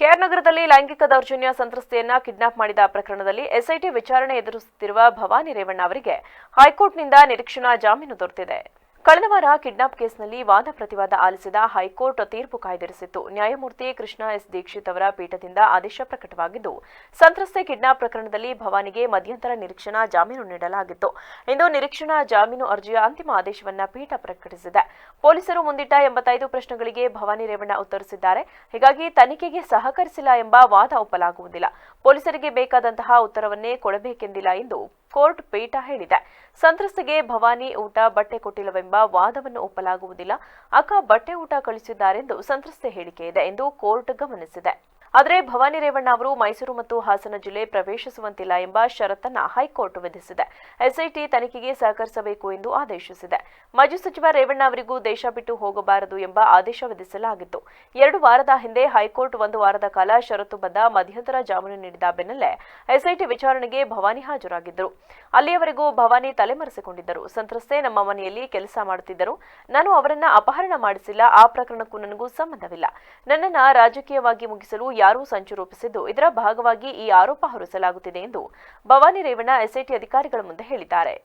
K R ನಗರದಲ್ಲಿ ಲೈಂಗಿಕ ದೌರ್ಜನ್ಯ ಸಂತ್ರಸ್ತೆಯನ್ನ ಕಿಡ್ನಾಪ್ ಮಾಡಿದ ಪ್ರಕರಣದಲ್ಲಿ ಎಸ್ಐಟಿ ವಿಚಾರಣೆ ಎದುರಿಸುತ್ತಿರುವ ಭವಾನಿ ರೇವಣ್ಣ ಅವರಿಗೆ ಹೈಕೋರ್ಟ್ನಿಂದ ನಿರೀಕ್ಷಣಾ ಜಾಮೀನು ದೊರೆತಿದೆ. ಕಳೆದ ವಾರ ಕಿಡ್ನಾಪ್ ಕೇಸ್ನಲ್ಲಿ ವಾದ ಪ್ರತಿವಾದ ಆಲಿಸಿದ ಹೈಕೋರ್ಟ್ ತೀರ್ಪು ಕಾಯ್ದಿರಿಸಿತ್ತು. ನ್ಯಾಯಮೂರ್ತಿ ಕೃಷ್ಣ ಎಸ್ ದೀಕ್ಷಿತ್ ಅವರ ಪೀಠದಿಂದ ಆದೇಶ ಪ್ರಕಟವಾಗಿದ್ದು, ಸಂತ್ರಸ್ತೆ ಕಿಡ್ನಾಪ್ ಪ್ರಕರಣದಲ್ಲಿ ಭವಾನಿಗೆ ಮಧ್ಯಂತರ ನಿರೀಕ್ಷಣಾ ಜಾಮೀನು ನೀಡಲಾಗಿತ್ತು. ಇಂದು ನಿರೀಕ್ಷಣಾ ಜಾಮೀನು ಅರ್ಜಿಯ ಅಂತಿಮ ಆದೇಶವನ್ನ ಪೀಠ ಪ್ರಕಟಿಸಿದೆ. ಪೊಲೀಸರು ಮುಂದಿಟ್ಟ ಎಂಬತ್ತೈದು ಪ್ರಶ್ನೆಗಳಿಗೆ ಭವಾನಿ ರೇವಣ್ಣ ಉತ್ತರಿಸಿದ್ದಾರೆ. ಹೀಗಾಗಿ ತನಿಖೆಗೆ ಸಹಕರಿಸಿಲ್ಲ ಎಂಬ ವಾದ ಒಪ್ಪಲಾಗುವುದಿಲ್ಲ. ಪೊಲೀಸರಿಗೆ ಬೇಕಾದಂತಹ ಉತ್ತರವನ್ನೇ ಕೊಡಬೇಕೆಂದಿಲ್ಲ ಎಂದು ಕೋರ್ಟ್ ಪೀಠ ಹೇಳಿದೆ. ಸಂತ್ರಸ್ತೆಗೆ ಭವಾನಿ ಊಟ, ಬಟ್ಟೆ ಕೊಟ್ಟಿಲ್ಲವೆಂಬ ವಾದವನ್ನು ಒಪ್ಪಲಾಗುವುದಿಲ್ಲ. ಅಕ್ಕ ಬಟ್ಟೆ ಊಟ ಕಳಿಸಿದ್ದಾರೆಂದು ಸಂತ್ರಸ್ತೆ ಹೇಳಿಕೆ ಇದೆ ಎಂದು ಕೋರ್ಟ್ ಗಮನಿಸಿದೆ. ಆದರೆ ಭವಾನಿ ರೇವಣ್ಣ ಅವರು ಮೈಸೂರು ಮತ್ತು ಹಾಸನ ಜಿಲ್ಲೆ ಪ್ರವೇಶಿಸುವಂತಿಲ್ಲ ಎಂಬ ಷರತ್ತನ್ನ ಹೈಕೋರ್ಟ್ ವಿಧಿಸಿದೆ. ಎಸ್ಐಟಿ ತನಿಖೆಗೆ ಸಹಕರಿಸಬೇಕು ಎಂದು ಆದೇಶಿಸಿದೆ. ಮಾಜಿ ಸಚಿವ ರೇವಣ್ಣ ಅವರಿಗೂ ದೇಶ ಬಿಟ್ಟು ಹೋಗಬಾರದು ಎಂಬ ಆದೇಶ ವಿಧಿಸಲಾಗಿತ್ತು. ಎರಡು ವಾರದ ಹಿಂದೆ ಹೈಕೋರ್ಟ್ ಒಂದು ವಾರದ ಕಾಲ ಷರತ್ತುಬದ್ಧ ಮಧ್ಯಂತರ ಜಾಮೀನು ನೀಡಿದ ಬೆನ್ನಲ್ಲೇ ಎಸ್ಐಟಿ ವಿಚಾರಣೆಗೆ ಭವಾನಿ ಹಾಜರಾಗಿದ್ದರು. ಅಲ್ಲಿಯವರೆಗೂ ಭವಾನಿ ತಲೆಮರೆಸಿಕೊಂಡಿದ್ದರು. ಸಂತ್ರಸ್ತೆ ನಮ್ಮ ಮನೆಯಲ್ಲಿ ಕೆಲಸ ಮಾಡುತ್ತಿದ್ದರು. ನಾನು ಅವರನ್ನ ಅಪಹರಣ ಮಾಡಿಸಿಲ್ಲ. ಆ ಪ್ರಕರಣಕ್ಕೂ ನನಗೂ ಸಂಬಂಧವಿಲ್ಲ. ನನ್ನನ್ನ ರಾಜಕೀಯವಾಗಿ ಮುಗಿಸಲು ಯಾರೂ ಸಂಚು ರೂಪಿಸಿದ್ದು, ಇದರ ಭಾಗವಾಗಿ ಈ ಆರೋಪ ಹೊರಿಸಲಾಗುತ್ತಿದೆ ಎಂದು ಭವಾನಿ ರೇವಣ್ಣ ಎಸ್ಐಟಿ ಅಧಿಕಾರಿಗಳ ಮುಂದೆ ಹೇಳಿದ್ದಾರೆ.